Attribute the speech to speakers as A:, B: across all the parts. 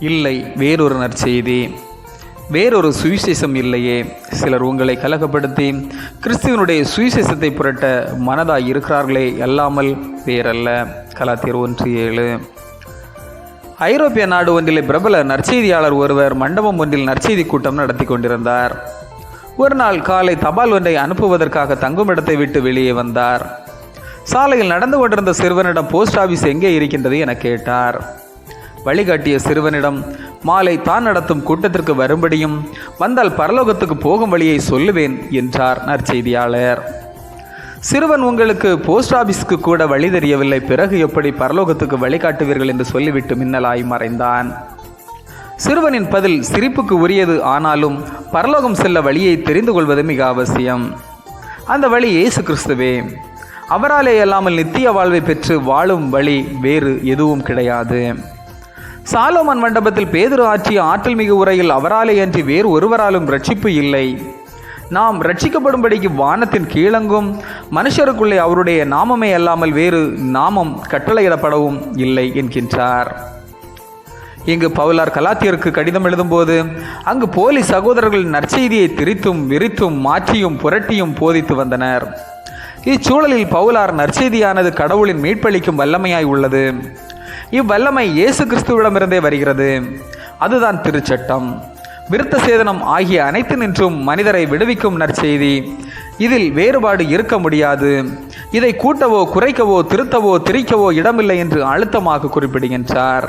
A: இல்லை வேறொரு நற்செய்தி வேறொரு சுவிசேஷம் இல்லையே. சிலர் உங்களை கலகப்படுத்தி கிறிஸ்துவனுடைய சுவிசேஷத்தை புரட்ட மனதாக இருக்கிறார்களே அல்லாமல் வேறல்ல. கலாத்தியர் ஒன்று ஏழு. ஐரோப்பிய நாடு ஒன்றிலே பிரபல நற்செய்தியாளர் ஒருவர் மண்டபம் ஒன்றில் நற்செய்தி கூட்டம் நடத்தி கொண்டிருந்தார். ஒரு நாள் காலை தபால் ஒன்றை அனுப்புவதற்காக தங்கும் இடத்தை விட்டு வெளியே வந்தார். சாலையில் நடந்து கொண்டிருந்த சிறுவனிடம் போஸ்ட் ஆஃபீஸ் எங்கே இருக்கின்றது என கேட்டார். வழிகாட்டிய சிறுவனிடம் மாலை தான் நடத்தும் கூட்டத்திற்கு வரும்படியும் வந்தால் பரலோகத்துக்கு போகும் வழியை சொல்லுவேன் என்றார் நற்செய்தியாளர். சிறுவன் உங்களுக்கு போஸ்ட் ஆபீஸ்க்கு கூட வழி தெரியவில்லை பிறகு எப்படி பரலோகத்துக்கு வழிகாட்டுவீர்கள்? என்று சொல்லிவிட்டு மின்னலாய் மறைந்தான். சிறுவனின் பதில் சிரிப்புக்கு உரியது ஆனாலும் பரலோகம் செல்ல வழியை தெரிந்து கொள்வது மிக அவசியம். அந்த வழி இயேசு கிறிஸ்துவே. அவராலே அல்லாமல் நித்திய வாழ்வை பெற்று வாழும் வழி வேறு எதுவும் கிடையாது. சாலோமன் மண்டபத்தில் பேதுரு ஆற்றிய ஆற்றல் மிகு உரையில் அவராலே அன்றி வேறு ஒருவராலும் ரட்சிப்பு இல்லை. நாம் ரட்சிக்கப்படும்படிக்கு வானத்தின் கீழங்கும் மனுஷருக்குள்ளே அவருடைய நாமமே அல்லாமல் வேறு நாமம் கட்டளையிடப்படவும் இல்லை என்கின்றார். இங்கு பவுலார் கலாத்தியருக்கு கடிதம் எழுதும்போது அங்கு போலி சகோதரர்கள் நற்செய்தியை திரித்தும் விரித்தும் மாற்றியும் புரட்டியும் போதித்து வந்தனர். இச்சூழலில் பவுலார் நற்செய்தியானது கடவுளின் மீட்பளிக்கும் வல்லமையாய் உள்ளது. இவ்வல்லமை இயேசு கிறிஸ்துவிடமிருந்தே வருகிறது. அதுதான் திருச்சட்டம். விருத்த சேதனம் ஆகிய அனைத்து நின்றும் மனிதரை விடுவிக்கும் நற்செய்தி. இதில் வேறுபாடு இருக்க முடியாது. இதை கூட்டவோ குறைக்கவோ திருத்தவோ திரிக்கவோ இடமில்லை என்று அழுத்தமாக குறிப்பிடுகின்றார்.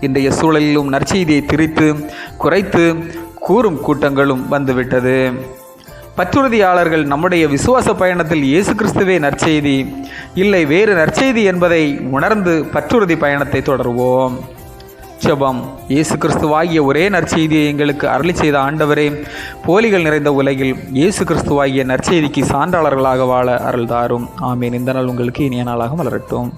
A: இன்றைய சூழலிலும் நற்செய்தியை திரித்து குறைத்து கூறும் கூட்டங்களும் வந்துவிட்டது. பற்றுறுதியாளர்கள் நம்முடைய விசுவாச பயணத்தில் இயேசு கிறிஸ்துவே நற்செய்தி. இல்லை வேறு நற்செய்தி என்பதை உணர்ந்து பற்றுறுதி பயணத்தை தொடருவோம். ஜெபம். இயேசு கிறிஸ்துவாகிய ஒரே நற்செய்தியை எங்களுக்கு அருளி செய்த ஆண்டவரே போலிகள் நிறைந்த உலகில் இயேசு கிறிஸ்துவாகிய நற்செய்திக்கு சான்றாளர்களாக வாழ அருள்தாரும் ஆமீன். இந்த நாள் உங்களுக்கு இனிய நாளாக மலரட்டும்.